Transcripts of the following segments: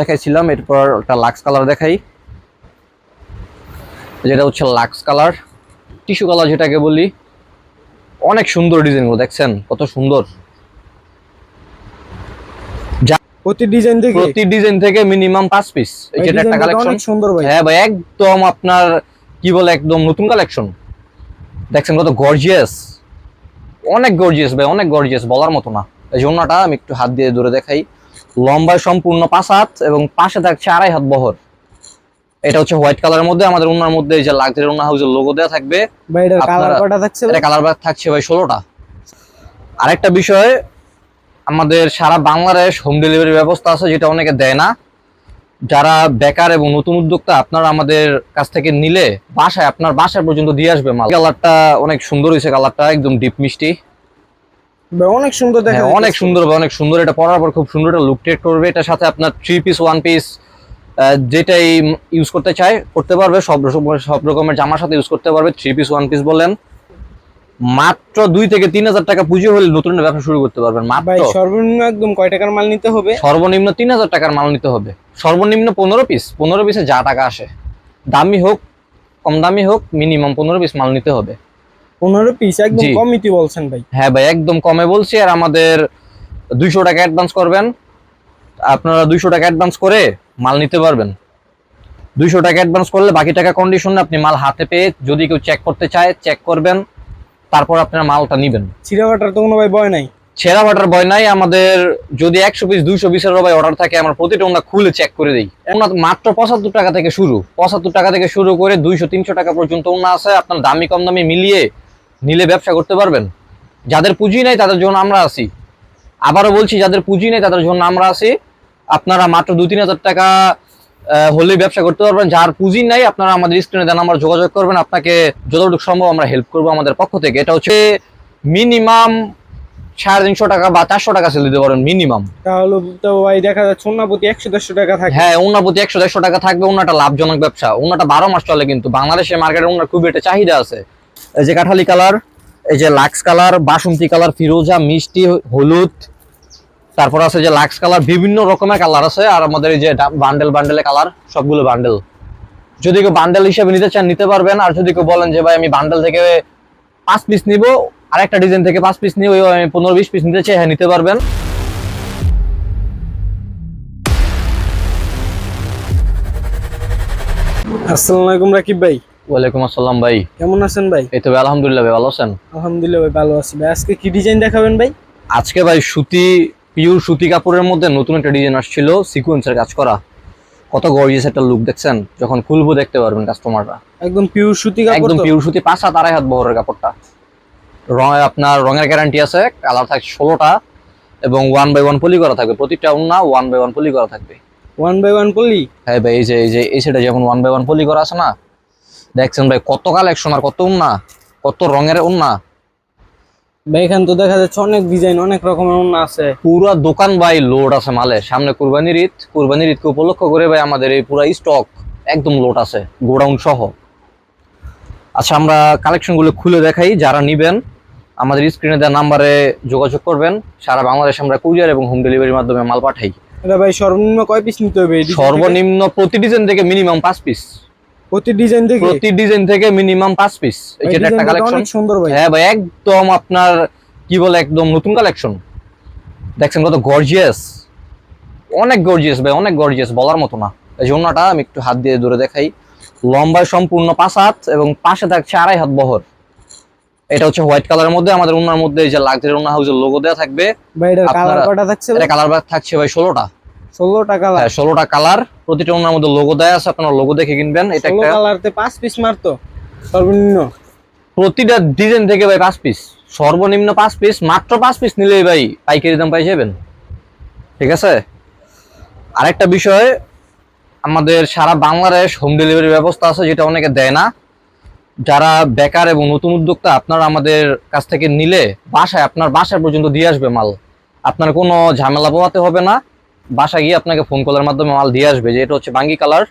দেখাইছিলাম এরপর একটা লাক্স কালার দেখাই। যেটা হচ্ছে লাক্স কালার। টিস্যু কালার যেটাকে বলি। অনেক সুন্দর ডিজাইনগুলো দেখছেন? কত সুন্দর। প্রতি ডিজাইন থেকে? প্রতি ডিজাইন থেকে মিনিমাম পাঁচ পিস। যেটা একটা কালেকশন অনেক সুন্দর ভাই। হ্যাঁ ভাই একদম আপনার কি বলে একদম নতুন কালেকশন দেখছেন কত গর্জিয়াস অনেক গর্জিয়াস ভাই অনেক গর্জিয়াস বলার মতো না। এই ওনাটা আমি একটু হাত দিয়ে ধরে দেখাই। লম্বায় সম্পূর্ণ পাঁচ হাত এবং পাশে থাকছে আড়াই হাত বহর। এটা হচ্ছে হোয়াইট কালারের মধ্যে আমাদের ওনার মধ্যে এই যে লাক্সারি ওনা হাউসের লোগো দেওয়া থাকবে। ভাই এটার কালার কটা থাকছে এটা কালার ব্যাগ থাকছে ভাই ষোলোটা। আরেকটা বিষয় আমাদের সারা বাংলাদেশ হোম ডেলিভারি ব্যবস্থা আছে যেটা অনেকে দেয় না। যারা বেকার এবং নতুন উদ্যোক্তা আপনারা আমাদের কাছ থেকে নিলে বাসায় আপনার বাসায় পর্যন্ত দিয়ে আসবে মাল। কালারটা অনেক সুন্দর হয়েছে কালারটা একদম ডিপ মিষ্টি। অনেক সুন্দর দেখা হ্যাঁ, অনেক সুন্দর অনেক সুন্দর। এটা পরার পর খুব সুন্দর একটা লুক টেট করবে। এটার সাথে আপনার থ্রি পিস ওয়ান পিস যেটাই ইউজ করতে চায় করতে পারবে। সব সব রকমের জামার সাথে ইউজ করতে পারবে। থ্রি পিস ওয়ান পিস বলেন মাত্র দুই থেকে তিন হাজার টাকা পুঁজি হলে নতুন একটা ব্যবসা শুরু করতে পারবেন। ভাই মাত্র সর্বনিম্ন একদম কয় টাকার মাল নিতে হবে? সর্বনিম্ন তিন হাজার টাকার মাল নিতে হবে। সর্বনিম্ন পনেরো পিস পনেরো পিসে যা টাকা আসে। দামি হোক কম দামি হোক মিনিমাম পনেরো পিস মাল নিতে হবে। পনেরো পিস একদম। কমিটি বলছেন ভাই। হ্যাঁ ভাই একদম কমে বলছি আর আমাদের দুইশো টাকা অ্যাডভান্স করবেন। আপনারা দুইশো টাকা অ্যাডভান্স করে মাল নিতে পারবেন। দুইশো টাকা অ্যাডভান্স করলে বাকি টাকা কন্ডিশনে আপনি মাল হাতে পেয়ে যদি কেউ চেক করতে চায় চেক করবেন তারপর আপনারা মালটা নিবেন। ছিঁড়া কাটার তো কোনো ভাই ভয় নাই? ছেঁড়া বাটার ভয় নাই আমাদের যদি একশো পিস দুইশো পিসের ভাই অর্ডার থাকে আমরা প্রতিটা ওনা খুলে চেক করে দিই। ওনা মাত্র পঁচাত্তর টাকা থেকে শুরু। পঁচাত্তর টাকা থেকে শুরু করে দুইশো তিনশো টাকা পর্যন্ত ওনা আছে আপনার দামি কম দামি মিলিয়ে নিলে ব্যবসা করতে পারবেন? যাদের পুঁজি নেই তাদের জন্য আমরা আছি। আবারও বলছি যাদের পুঁজি নেই তাদের জন্য আমরা আছি। আপনারা মাত্র দু তিন হাজার টাকা হলে ব্যবসা করতে পারবেন। যার পুঁজি নাই আপনারা আমাদের স্ক্রিনে দেন আমরা যোগাযোগ করবেন। আপনাকে যতটুকু সম্ভব আমরা হেল্প করব আমাদের পক্ষ থেকে। এটা হচ্ছে মিনিমাম সাড়ে তিনশো টাকা বা চারশো টাকা সেল দিতে পারেন মিনিমাম তাহলে তো ভাই দেখা যাচ্ছে ওনা প্রতি একশো দেড়শো টাকা থাকে। হ্যাঁ ওনার প্রতি একশো দেড়শো টাকা থাকবে। ওনাটা লাভজনক ব্যবসা। ওনাটা বারো মাস চলে কিন্তু বাংলাদেশের মার্কেটে ওনার খুব একটা চাহিদা আছে। এই যে কাঠালি কালার, এই যে লাক্স কালার, বাসন্তী কালার, ফিরোজা, মিষ্টি, হলুদ, তারপর আছে যে লাক্স কালার, বিভিন্ন রকমের কালার আছে, আর আমাদের এই যে বান্ডেল, বান্ডেলে কালার, সবগুলো বান্ডেল। যদি কেউ বান্ডেল হিসেবে নিতে চান, নিতে পারবেন, আর যদি কেউ বলেন যে, ভাই, আমি বান্ডেল থেকে পাঁচ পিস নিব আর একটা ডিজাইন থেকে পাঁচ পিস নিব আমি পনেরো, বিশ পিস নিতে চাই হ্যাঁ নিতে পারবেন। আসসালামু আলাইকুম রাকিব ভাই। ওয়ালাইকুম আসসালাম ভাই। কেমন আছেন ভাই? এই তো ভাই, আলহামদুলিল্লাহ ভাই ভালো আছেন? আলহামদুলিল্লাহ ভাই ভালো আছি ভাই। আজকে কি ডিজাইন দেখাবেন ভাই? আজকে ভাই সুতি পিওর সুতি কাপড়ের মধ্যে নতুন একটা ডিজাইন আসছিল সিকোয়েন্সের কাজ করা। কত গর্জিয়াস একটা লুক দেখছেন? যখন খুলবো দেখতে পারবেন কাস্টমাররা একদম পিওর সুতি কাপড় একদম? পিওর সুতি পাঁচ হাত আড়াই হাত বহরের কাপড়টা। রং আপনার রঙের গ্যারান্টি আছে কালার থাকছে ষোলোটা এবং ওয়ান বাই ওয়ান পলি করা থাকবে। প্রতিটা উন্না ওয়ান বাই ওয়ান পলি করা থাকবে। ওয়ান বাই ওয়ান পলি হ্যাঁ ভাই এই যে এই যে এই সেটা যেমন ওয়ান বাই ওয়ান পলি করা আছে না দেখছেন ভাই কত কালেকশন আর কত উন্না কত রঙের উন্না। ভাই এখান তো দেখা যাচ্ছে অনেক ডিজাইন অনেক রকমের ওনা আছে। পুরো দোকান ভাই লোড আছে মালে। সামনে কুরবানির ঈদ কুরবানির ঈদকে উপলক্ষ করে ভাই আমাদের এই পুরো স্টক একদম লোড আছে গোডাউন সহ। আচ্ছা আমরা কালেকশনগুলো খুলে দেখাই যারা নিবেন আমাদের স্ক্রিনে দেওয়া নাম্বারে যোগাযোগ করবেন সারা বাংলাদেশ আমরা কুরিয়ার এবং হোম ডেলিভারির মাধ্যমে মাল পাঠাই। এটা ভাই সর্বনিম্ন কয় পিস নিতে হবে? সর্বনিম্ন প্রতি ডিজাইন থেকে মিনিমাম পাঁচ পিস প্রতি ডিজাইন থেকে প্রতি ডিজাইন থেকে মিনিমাম পাঁচ পিস ভাই, যেটা একটা কালেকশন অনেক সুন্দর ভাই। হ্যাঁ ভাই একদম আপনার কি বলে একদম নতুন কালেকশন দেখছেন কত গর্জিয়াস অনেক গর্জিয়াস ভাই অনেক গর্জিয়াস বলার মতো না। এই ওনাটা আমি একটু হাত দিয়ে ধরে দেখাই। লম্বায় সম্পূর্ণ পাঁচ হাত এবং পাশে থাকছে আড়াই হাত বহর। এটা হচ্ছে হোয়াইট কালারের মধ্যে আমাদের ওনার মধ্যে এই যে লাক্সারি ওনা হাউসের লোগো দেওয়া থাকবে। ভাই এটার কালার কটা থাকছে এটা কালার থাকছে ভাই ষোলোটা ষোলো টাকা হ্যাঁ ষোলোটা কালার প্রতিটা ওনার মধ্যে লোগো দেওয়া আছে আপনারা লোগো দেখে কিনবেন। এটা একটা কালারতে পাঁচ পিস মারতো সর্বনিম্ন। প্রতিটা ডিজাইন থেকে ভাই পাঁচ পিস সর্বনিম্ন পাঁচ পিস মাত্র পাঁচ পিস নিলেই ভাই পাইকারি দাম পাই যাবেন। ঠিক আছে? আরেকটা বিষয় আমাদের সারা বাংলাদেশ হোম ডেলিভারি ব্যবস্থা আছে যেটা অনেকে দেয় না। যারা বেকার এবং নতুন উদ্যোক্তা আপনারা আমাদের কাছ থেকে নিলে বাসায় আপনার বাসায় পর্যন্ত দিয়ে আসবে মাল। আপনার কোনো ঝামেলা পোহাতে হবে না। বাসায় গিয়ে আপনাকে ফোন কলের মাধ্যমে মাল দিয়ে আসবে যে এটা হচ্ছে বাঙ্গি কালার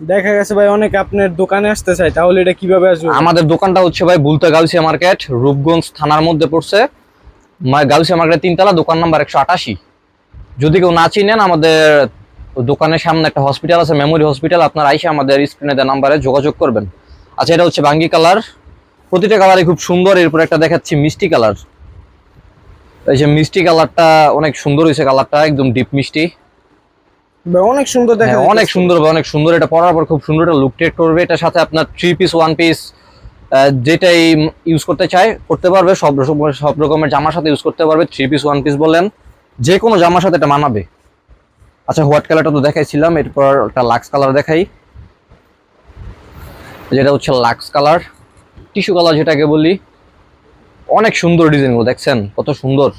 দেখা গেছে ভাই অনেক আপনার দোকানে আসতে চাই তাহলে এটা কীভাবে আসবে? আমাদের দোকানটা হচ্ছে ভাই বুলতা গাউসিয়া মার্কেট রূপগঞ্জ থানার মধ্যে পড়ছে। মা- গাউসিয়া মার্কেট তিনতলা দোকান নাম্বার একশো আটাশি। যদি কেউ না চিনেন আমাদের দোকানের সামনে একটা হসপিটাল আছে মেমোরি হসপিটাল আপনার আইসে আমাদের স্ক্রিনে দেওয়া নাম্বারে যোগাযোগ করবেন। আচ্ছা এটা হচ্ছে বাঙ্গি কালার প্রতিটা কালারই খুব সুন্দর এরপর একটা দেখাচ্ছি মিষ্টি কালার এই যে মিষ্টি কালারটা অনেক সুন্দর হয়েছে কালারটা একদম ডিপ মিষ্টি। অনেক সুন্দর দেখা হ্যাঁ, অনেক সুন্দর অনেক সুন্দর। এটা পরার পর খুব সুন্দর একটা লুক টেট করবে। এটার সাথে আপনার থ্রি পিস ওয়ান পিস যেটাই ইউজ করতে চায় করতে পারবে। সব রকমের সব রকমের জামার সাথে ইউজ করতে পারবে। থ্রি পিস ওয়ান পিস বলেন যে কোনো জামার সাথে এটা মানাবে। আচ্ছা হোয়াইট কালারটা তো দেখাইছিলাম। এরপর একটা লাক্স কালার দেখাই। যেটা হচ্ছে লাক্স কালার টিস্যু কালার যেটাকে বলি। অনেক সুন্দর ডিজাইনগুলো দেখছেন? কত সুন্দর।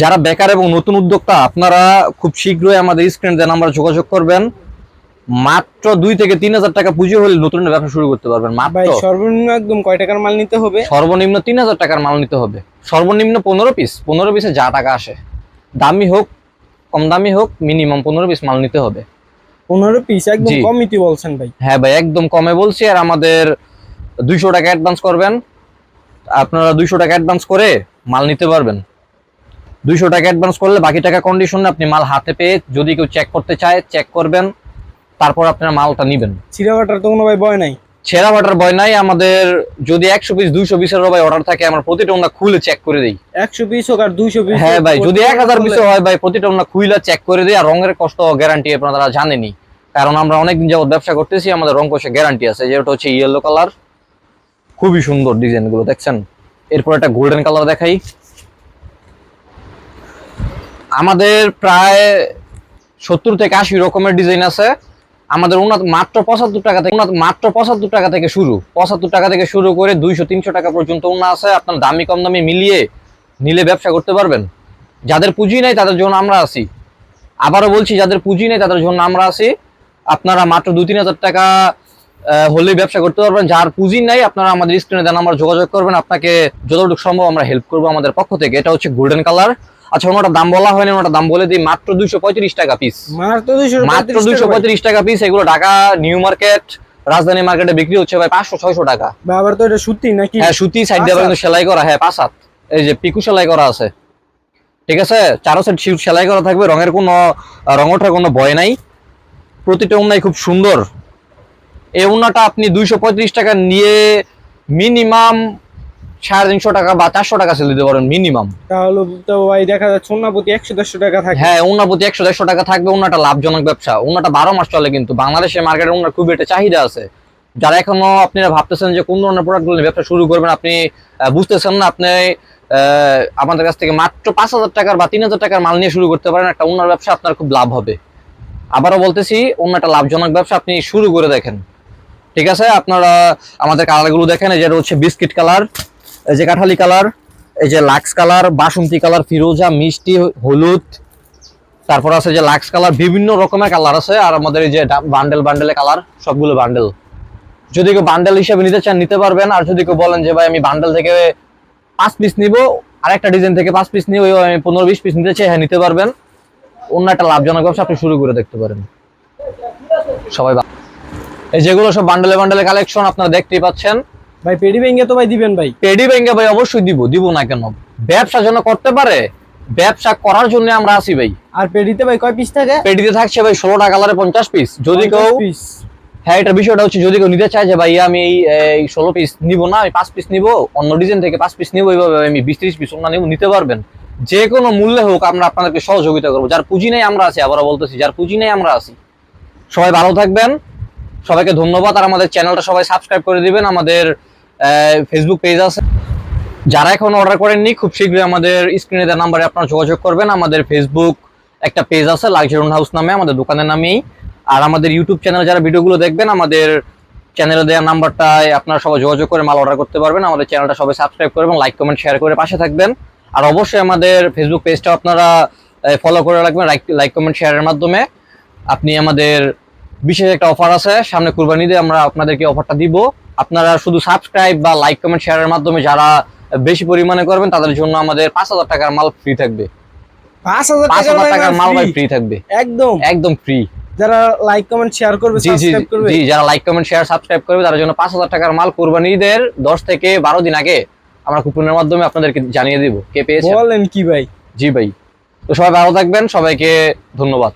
যারা বেকার এবং নতুন উদ্যোক্তা আপনারা খুব শীঘ্রই আমাদের স্ক্রিন দেন আমরা যোগাযোগ করবেন। মাত্র দুই থেকে তিন হাজার টাকা পুঁজি হলে নতুন ব্যবসা শুরু করতে পারবেন মাত্র। সর্বনিম্ন একদম কয় টাকার মাল নিতে হবে? সর্বনিম্ন তিন হাজার টাকার মাল নিতে হবে। সর্বনিম্ন পনেরো পিস পনেরো পিসে যা টাকা আসে। দামি হোক কম দামি হোক মিনিমাম পনেরো পিস মাল নিতে হবে। পনেরো পিস একদম। কমিটি বলছেন ভাই। হ্যাঁ ভাই একদম কমে বলছি। আর আমাদের দুইশো টাকা অ্যাডভান্স করবেন। আপনারা দুইশো টাকা অ্যাডভান্স করে মাল নিতে পারবেন। দুইশো টাকা অ্যাডভান্স করলে বাকি টাকা কন্ডিশনে আপনি মাল হাতে পেয়ে যদি কেউ চেক করতে চায় চেক করবেন। তারপর আপনারা মালটা নিবেন। কাটার তো কোনো ভাই ভয় নাই? ছেঁড়া বাটার ভয় নাই। আমাদের যদি একশো পিস দুইশো পিসের ভাই অর্ডার থাকে আমরা প্রতিটা ওনা খুলে চেক করে দিই। একশো পিস হোক আর দুইশো পিস হ্যাঁ ভাই যদি এক হাজার পিসও হয় ভাই প্রতিটা ওনা খুইলা চেক করে দিই। আর রঙের কষ্ট গ্যারান্টি আপনারা জানেনি কারণ আমরা অনেকদিন যাবত ব্যবসা করতেছি আমাদের রং কষে গ্যারান্টি আছে যেটা হচ্ছে ইয়েলো কালার খুবই সুন্দর ডিজাইনগুলো দেখছেন? এরপর একটা গোল্ডেন কালার দেখাই। আমাদের প্রায় সত্তর থেকে আশি রকমের ডিজাইন আছে। আমাদের উন্নত মাত্র পঁচাত্তর টাকা থেকে মাত্র পঁচাত্তর টাকা থেকে শুরু। পঁচাত্তর টাকা থেকে শুরু করে দুইশো, তিনশো টাকা পর্যন্ত উন্না আছে। আপনার দামি, কম দামি মিলিয়ে নিলে ব্যবসা করতে পারবেন। যাদের পুঁজি নেই, তাদের জন্য আমরা আছি। আবারও বলছি, যাদের পুঁজি নেই, তাদের জন্য আমরা আছি। আপনারা মাত্র দু তিন হাজার টাকা হলেই ব্যবসা করতে পারবেন। যার পুঁজি নাই আপনারা আমাদের স্ক্রিনে দেন আমরা যোগাযোগ করবেন। আপনাকে যতটুকু সম্ভব আমরা হেল্প করব আমাদের পক্ষ থেকে। এটা হচ্ছে গোল্ডেন কালার আচ্ছা ওনাটা দাম বলা হয়নি ওনাটা দাম বলে দিই। মাত্র দুইশো পঁয়ত্রিশ টাকা পিস মাত্র দুইশো পঁয়ত্রিশ টাকা। পিস এগুলো ঢাকা নিউ মার্কেট রাজধানী মার্কেটে বিক্রি হচ্ছে ভাই পাঁচশো ছয়শো টাকা। আবার তো এটা সত্যি নাকি? হ্যাঁ সুতি সাইড দিয়ে কিন্তু সেলাই করা হ্যাঁ পাঁচ হাত এই যে পিকু সেলাই করা আছে। ঠিক আছে? চারো শিট সেলাই করা থাকবে। রঙের কোনো রং ওঠার কোনো ভয় নাই। প্রতিটা উন্নাই খুব সুন্দর। এই উন্নাটা আপনি দুইশো পঁয়ত্রিশ টাকা নিয়ে মিনিমাম সাড়ে তিনশো টাকা বা চারশো টাকা সেল দিতে পারেন মিনিমাম। তাহলে তো ভাই দেখা যাচ্ছে সোনা প্রতি একশো দেড়শো টাকা থাকে। হ্যাঁ উন্না প্রতি একশো দেড়শো টাকা থাকবে উন্নাটা লাভজনক ব্যবসা। উন্নাটা বারো মাস চলে কিন্তু বাংলাদেশের মার্কেটে উন্নার খুব একটা চাহিদা আছে। যারা এখনও আপনারা ভাবতেছেন যে কোন ধরনের প্রোডাক্টগুলো ব্যবসা শুরু করবেন আপনি বুঝতেছেন না আপনি আমাদের কাছ থেকে মাত্র পাঁচ হাজার টাকার বা তিন হাজার টাকার মাল নিয়ে শুরু করতে পারেন একটা উন্নার ব্যবসা আপনার খুব লাভ হবে। আবারও বলতেছি উন্নাটা লাভজনক ব্যবসা আপনি শুরু করে দেখেন। ঠিক আছে? আপনারা আমাদের কালারগুলো দেখেন, এই যেটা হচ্ছে বিস্কিট কালার, এই যে কাঠালি কালার, এই যে লাক্স কালার, বাসন্তী কালার, ফিরোজা, মিষ্টি, হলুদ, তারপর আছে যে লাক্স কালার, বিভিন্ন রকমের কালার আছে, আর আমাদের এই যে বান্ডেল, বান্ডেলে কালার, সবগুলো বান্ডেল। যদি কেউ বান্ডেল হিসেবে নিতে চান, নিতে পারবেন, আর যদি কেউ বলেন যে, ভাই, আমি বান্ডেল থেকে পাঁচ পিস নিব আর একটা ডিজাইন থেকে পাঁচ পিস নিব আমি পনেরো বিশ পিস নিতে চাই হ্যাঁ নিতে পারবেন। অন্য একটা লাভজনক ব্যবসা আপনি শুরু করে দেখতে পারেন। সবাই যেগুলো সব বান্ডেলে বান্ডেলে কালেকশন আপনারা দেখতেই পাচ্ছেন। ভাই পেডি ভেঙে তো ভাই দিবেন ভাই। পেডি ব্যাংকে ভাই অবশ্যই দিব দিব না কেন? ব্যবসা যেন করতে পারে ব্যবসা করার জন্য আমরা আছি ভাই। আর পেডিতে ভাই কয় পিস থাকে? পেডিতে থাকছে ভাই ষোলোটা কালারে পঞ্চাশ পিস যদি কেউ হ্যাঁ এটা বিষয়টা হচ্ছে যদি কেউ নিতে চায় যে ভাই আমি এই এই ষোলো পিস নিব না আমি পাঁচ পিস নিব অন্য ডিজাইন থেকে পাঁচ পিস নিব এইভাবে আমি বিশ ত্রিশ পিস অন্য নিব নিতে পারবেন। যে কোনো মূল্যে হোক আমরা আপনাদেরকে সহযোগিতা করব। যার পুঁজি নেই আমরা আছি আবারও বলতেছি যার পুঁজি নেই আমরা আছি। সবাই ভালো থাকবেন। সবাইকে ধন্যবাদ আর আমাদের চ্যানেলটা সবাই সাবস্ক্রাইব করে দিবেন। আমাদের ফেসবুক পেজ আছে। যারা এখন অর্ডার করেননি, খুব শীঘ্রই আমাদের স্ক্রিনে দেওয়া নাম্বারে আপনারা যোগাযোগ করবেন। আমাদের ফেসবুক একটা পেজ আছে লাক্সারি হাউস নামে, আমাদের দোকানের নামেই। আর আমাদের ইউটিউব চ্যানেল যারা ভিডিওগুলো দেখবেন, আমাদের চ্যানেলে দেওয়া নাম্বারটায় আপনারা সবাই যোগাযোগ করে মাল অর্ডার করতে পারবেন। আমাদের চ্যানেলটা সবাই সাবস্ক্রাইব করবেন লাইক কমেন্ট শেয়ার করে পাশে থাকবেন। আর অবশ্যই আমাদের ফেসবুক পেজটা আপনারা ফলো করে রাখবেন লাইক কমেন্ট শেয়ারের মাধ্যমে। আপনি আমাদের বিশেষ একটা অফার আছে। সামনে কুরবানিতে আমরা আপনাদেরকে অফারটা দিব। আপনারা শুধু সাবস্ক্রাইব বা লাইক কমেন্ট শেয়ারের মাধ্যমে যারা বেশি পরিমাণে করবেন তাদের জন্য আমাদের পাঁচ হাজার টাকার মাল ফ্রি থাকবে। পাঁচ হাজার টাকার টাকার মাল ভাই ফ্রি থাকবে। একদম। একদম ফ্রি যারা লাইক কমেন্ট শেয়ার করবে জি জি সাবস্ক্রাইব করবে। জি যারা লাইক কমেন্ট শেয়ার সাবস্ক্রাইব করবে তার জন্য পাঁচ হাজার টাকার মাল কোরবানিদের দশ থেকে বারো দিন আগে আমরা কুপনের মাধ্যমে আপনাদেরকে জানিয়ে দিব। কে পেয়েছে? বলেন কি ভাই? জি ভাই। তো সবাই ভালো থাকবেন। সবাইকে ধন্যবাদ।